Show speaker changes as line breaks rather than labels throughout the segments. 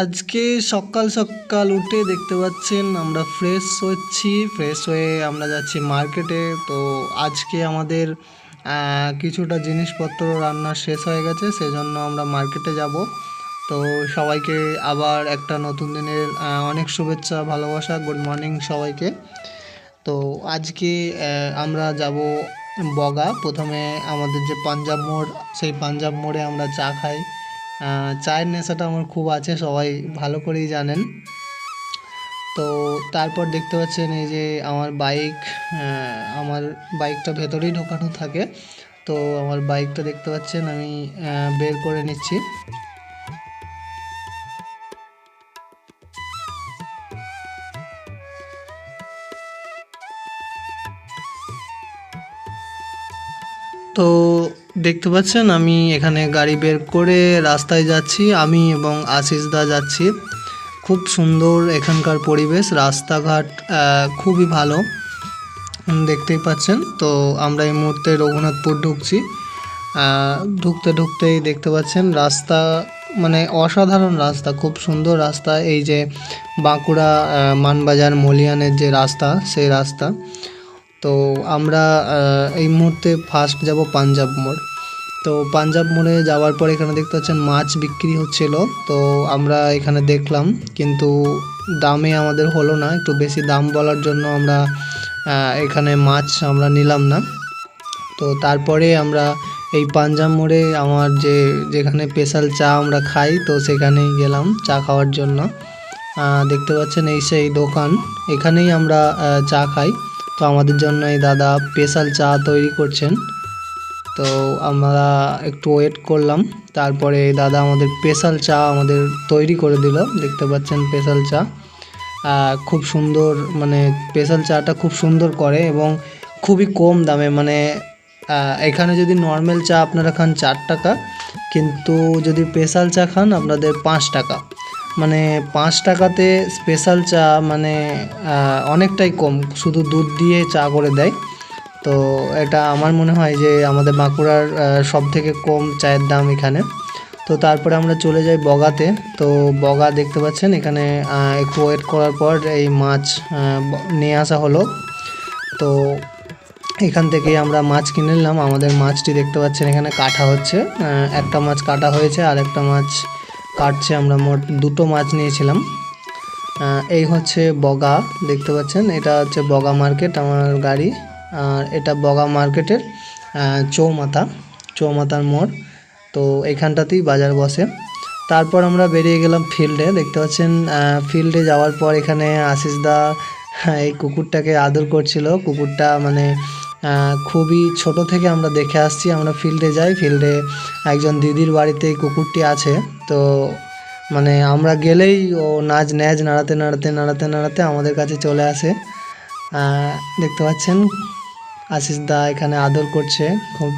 আজকে সকাল সকাল উঠে দেখতে পাচ্ছেন আমরা ফ্রেশ হচ্ছি ফ্রেশ হয়ে আমরা যাচ্ছি মার্কেটে তো আজকে আমাদের কিছুটা জিনিসপত্র রান্না শেষ হয়ে গেছে, সেজন্য আমরা মার্কেটে যাব। তো সবাইকে আবার একটা নতুন দিনের অনেক শুভেচ্ছা, ভালোবাসা গুড মর্নিং সবাইকে। তো আজকে আমরা যাব বগা। প্রথমে আমাদের যে পাঞ্জাব মোড়, সেই পাঞ্জাব মোড়ে আমরা চা খাই। চায়ের নেশাটা আমার খুব আছে, সবাই ভালো করেই জানেন। তো তারপর দেখতে পাচ্ছেন এই যে আমার বাইক আমার বাইকটা ভেতরেই ঢোকানো থাকে। তো আমার বাইকটা দেখতে পাচ্ছেন, আমি বের করে নিচ্ছি। তো দেখতে পাচ্ছেন, আমি এখানে গাড়ি বের করে রাস্তায় যাচ্ছি, আমি এবং আশিস দা যাচ্ছি। খুব সুন্দর এখানকার পরিবেশ, রাস্তাঘাট খুবই ভালো দেখতেই পাচ্ছেন। তো আমরা এই মুহূর্তে রঘুনাথপুর ঢুকছি। ঢুকতে ঢুকতেই দেখতে পাচ্ছেন, রাস্তা মানে অসাধারণ রাস্তা, খুব সুন্দর রাস্তা। এই যে বাঁকুড়া মানবাজার, মলিয়ানের যে রাস্তা, সেই রাস্তা। তো আমরা এই মুহূর্তে ফার্স্ট যাব পাঞ্জাব মোড়। তো পাঞ্জাব মোড়ে যাওয়ার পর এখানে দেখতে পাচ্ছেন মাছ বিক্রি হচ্ছিল। তো আমরা এখানে দেখলাম, কিন্তু দামে আমাদের হলো না। একটু বেশি দাম বলার জন্য আমরা এখানে মাছ আমরা নিলাম না। তো তারপরে আমরা এই পাঞ্জাব মোড়ে আমার যে, যেখানে স্পেশাল চা আমরা খাই, তো সেখানেই গেলাম চা খাওয়ার জন্য। দেখতে পাচ্ছেন এই সেই দোকান, এখানেই আমরা চা খাই। তো আমাদের জন্য এই দাদা স্পেশাল চা তৈরি করছেন। তো আমরা একটু ওয়েট করলাম। তারপরে দাদা আমাদের স্পেশাল চা আমাদের তৈরি করে দিল। দেখতে পাচ্ছেন স্পেশাল চা। খুব সুন্দর মানে স্পেশাল চাটা খুব সুন্দর করে এবং খুবই কম দামে মানে এখানে যদি নর্মাল চা আপনারা খান চার টাকা, কিন্তু যদি স্পেশাল চা খান আপনাদের পাঁচ টাকা। মানে পাঁচ টাকাতে স্পেশাল চা মানে অনেকটাই কম। শুধু দুধ দিয়ে চা করে দেয়। তো এটা আমার মনে হয় যে আমাদের বাঁকুড়ার সব থেকে কম চায়ের দাম এখানে। তো তারপরে আমরা চলে যাই বগাতে। তো বগা দেখতে পাচ্ছেন, এখানে একটু ওয়েট করার পর এই মাছ নিয়ে আসা হলো। তো এখান থেকেই আমরা মাছ কিনে নিলাম। আমাদের মাছটি দেখতে পাচ্ছেন, এখানে কাটা হচ্ছে। একটা মাছ কাটা হয়েছে, আর একটা মাছ কাটছে। আমরা মোট দুটো মাছ নিয়েছিলাম। এই হচ্ছে বগা, দেখতে পাচ্ছেন? এটা হচ্ছে বগা মার্কেট, আমার গাড়ি। আর এটা বগা মার্কেটের চৌমাথা, চৌমাথার মোড়। তো এইখানটাতেই বাজার বসে। তারপর আমরা বেরিয়ে গেলাম ফিল্ডে। দেখতে পাচ্ছেন ফিল্ডে যাওয়ার পর এখানে আশিস দা এই কুকুরটাকে আদর করছিল। কুকুরটা মানে খুবই ছোট থেকে আমরা দেখে আসছি। আমরা ফিল্ডে যাই। ফিল্ডে একজন দিদির বাড়িতে কুকুরটি আছে। তো মানে আমরা গেলেই ও নাচ ন্যাজ নাড়াতে নাড়াতে নাড়াতে নাড়াতে আমাদের কাছে চলে আসে। দেখতে পাচ্ছেন আশিস দা এখানে আদর করছে। খুব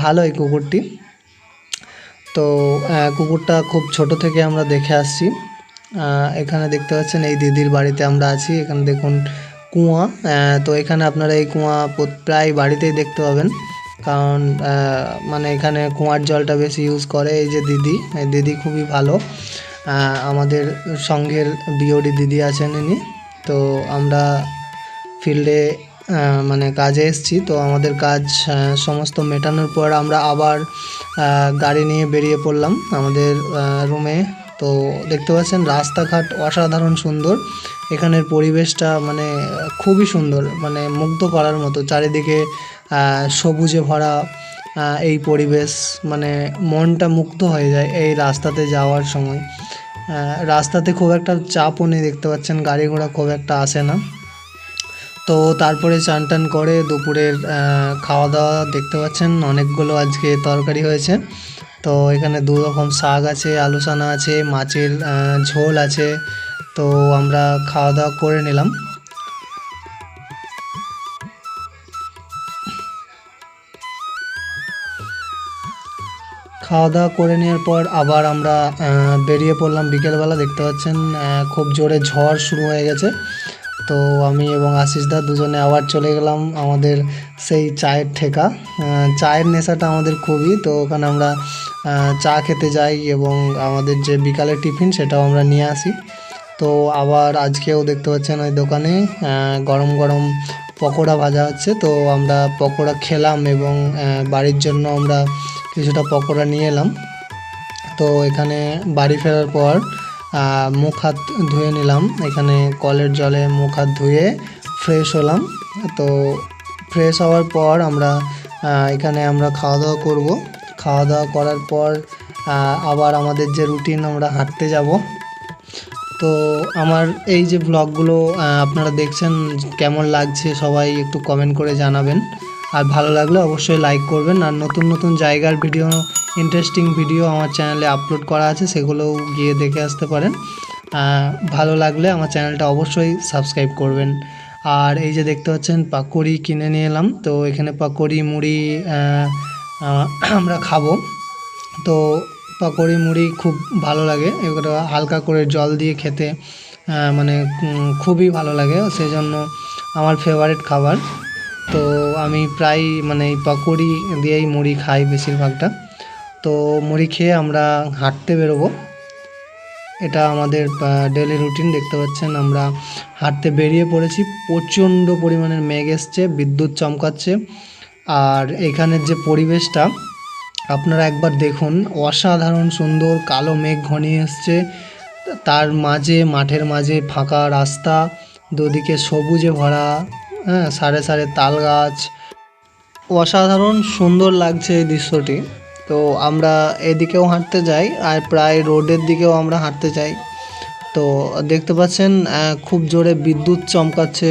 ভালো এই কুকুরটি। তো কুকুরটা খুব ছোট থেকে আমরা দেখে আসছি। এখানে দেখতে পাচ্ছেন এই দিদির বাড়িতে আমরা আছি। এখানে দেখুন কুয়া। তো এখানে আপনারা এই কুয়া প্রায় বাড়িতেই দেখতে পাবেন। কারণ মানে এখানে কুয়ার জলটা বেশি ইউজ করে এই যে দিদি। এই দিদি খুবই ভালো। আমাদের সঙ্গের বিওডি দিদি আছেন ইনি। তো আমরা ফিল্ডে মানে কাজে এসেছি। তো আমাদের কাজ সমস্ত মেটানোর পর আমরা আবার গাড়ি নিয়ে বেরিয়ে পড়লাম আমাদের রুমে তো দেখতে পাচ্ছেন, রাস্তাঘাট অসাধারণ সুন্দর। এখানের পরিবেশটা মানে খুবই সুন্দর মানে মুগ্ধ করার মতো। চারিদিকে সবুজে ভরা এই পরিবেশ মানে মনটা মুক্ত হয়ে যায় এই রাস্তাতে যাওয়ার সময়। রাস্তাতে খুব একটা চাপও নেই, দেখতে পাচ্ছেন, গাড়ি ঘোড়া খুব একটা আসে না। তো তারপরে চান টান করে দুপুরের খাওয়া দাওয়া দেখতে পাচ্ছেন। অনেকগুলো আজকে তরকারি হয়েছে। তো এখানে দু রকম শাক আছে, আলু সানা আছে, মাছের ঝোল আছে। তো আমরা খাওয়া দাওয়া করে নিলাম। খাওয়া দাওয়া করে নেওয়ার পর আবার আমরা বেরিয়ে পড়লাম বিকেলবেলা। দেখতে পাচ্ছেন খুব জোরে ঝড় শুরু হয়ে গেছে। তো আমি এবং আশিস দা দুজনে আবার চলে গেলাম আমাদের সেই চায়ের ঠেকা। চায়ের নেশাটা আমাদের খুবই, তো ওখানে আমরা চা খেতে যাই এবং আমাদের যে বিকালের টিফিন সেটাও আমরা নিয়ে আসি। তো আবার আজকেও দেখতে পাচ্ছেন ওই দোকানে গরম গরম পকোড়া ভাজা হচ্ছে। তো আমরা পকোড়া খেলাম এবং বাড়ির জন্য আমরা কিছুটা পকোড়া নিয়ে এলাম। তো এখানে বাড়ি ফেরার পর মুখ হাত ধুয়ে নিলাম। এখানে কলের জলে মুখ হাত ধুয়ে ফ্রেশ হলাম। তো ফ্রেশ হওয়ার পর আমরা এখানে আমরা খাওয়া দাওয়া করব। খাওয়া দাওয়া করার পর আবার আমাদের যে রুটিন আমরা হাঁটতে যাব। তো আমার এই যে ব্লগগুলো আপনারা দেখছেন কেমন লাগছে সবাই একটু কমেন্ট করে জানাবেন। আর ভালো লাগলে অবশ্যই লাইক করবেন। আর নতুন নতুন জায়গার ভিডিও ইন্টারেস্টিং ভিডিও আমার চ্যানেলে আপলোড করা আছে, সেগুলোও গিয়ে দেখে আসতে পারেন। ভালো লাগলে আমার চ্যানেলটা অবশ্যই সাবস্ক্রাইব করবেন। আর এই যে দেখতে পাচ্ছেন, পাকোড়ি কিনে নিয়ে এলাম। তো এখানে পাকোড়ি, মুড়ি আমরা খাব। তো পাকোড়ি, মুড়ি খুব ভালো লাগে। এগুলো হালকা করে জল দিয়ে খেতে মানে খুবই ভালো লাগে। সেই জন্য আমার ফেভারিট খাবার। তো আমি প্রায় মানে এই পাকোড়ি দিয়েই মুড়ি খাই বেশিরভাগটা। তো মুড়ি খেয়ে আমরা হাঁটতে বেরোবো। এটা আমাদের ডেলি রুটিন দেখতে পাচ্ছেন। আমরা হাঁটতে বেরিয়ে পড়েছি। প্রচণ্ড পরিমাণের মেঘ এসছে, বিদ্যুৎ চমকাচ্ছে। আর এখানের যে পরিবেশটা, আপনারা একবার দেখুন, অসাধারণ সুন্দর কালো মেঘ ঘনিয়ে এসছে। তার মাঝে, মাঠের মাঝে ফাঁকা রাস্তা, দুদিকে সবুজে ভরা হ্যাঁ সারে সারে তাল গাছ। অসাধারণ সুন্দর লাগছে এই দৃশ্যটি। তো আমরা এদিকেও হাঁটতে যাই আর প্রায় রোডের দিকেও আমরা হাঁটতে যাই। তো দেখতে পাচ্ছেন খুব জোরে বিদ্যুৎ চমকাচ্ছে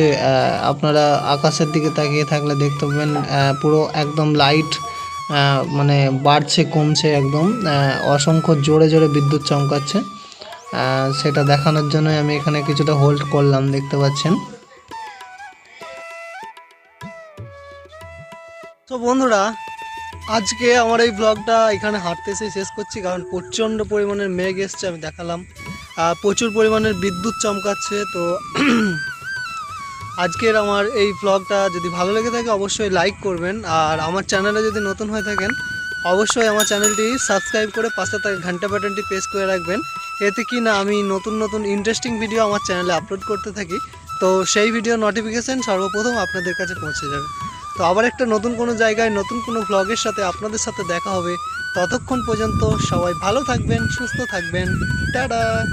আপনারা আকাশের দিকে তাকিয়ে থাকলে দেখতে পাবেন পুরো একদম লাইট মানে বাড়ছে, কমছে একদম অসংখ্য জোরে জোরে বিদ্যুৎ চমকাচ্ছে। সেটা দেখানোর জন্য আমি এখানে কিছুটা হোল্ড করলাম, দেখতে পাচ্ছেন। তো বন্ধুরা আজকে আমার এই ব্লগটা এখানে হাঁটতে এসে শেষ করছি, কারণ প্রচণ্ড পরিমাণের মেঘ এসছে, আমি দেখালাম। প্রচুর পরিমাণের বিদ্যুৎ চমকাচ্ছে, তো আজকের আমার এই ব্লগটা যদি ভালো লেগে থাকে, অবশ্যই লাইক করবেন। আর আমার চ্যানেলে যদি নতুন হয়ে থাকেন, অবশ্যই আমার চ্যানেলটি সাবস্ক্রাইব করে পাশে থাকা ঘণ্টা বাটনটি প্রেস করে রাখবেন। এতে কি না, আমি নতুন নতুন ইন্টারেস্টিং ভিডিও আমার চ্যানেলে আপলোড করতে থাকি। তো সেই ভিডিও নোটিফিকেশন সর্বপ্রথম আপনাদের কাছে পৌঁছে যাবে। তো আবার একটা নতুন কোনো জায়গায়, নতুন কোনো ব্লগের সাথে আপনাদের সাথে দেখা হবে। ততক্ষণ পর্যন্ত সবাই ভালো থাকবেন, সুস্থ থাকবেন। টাটা!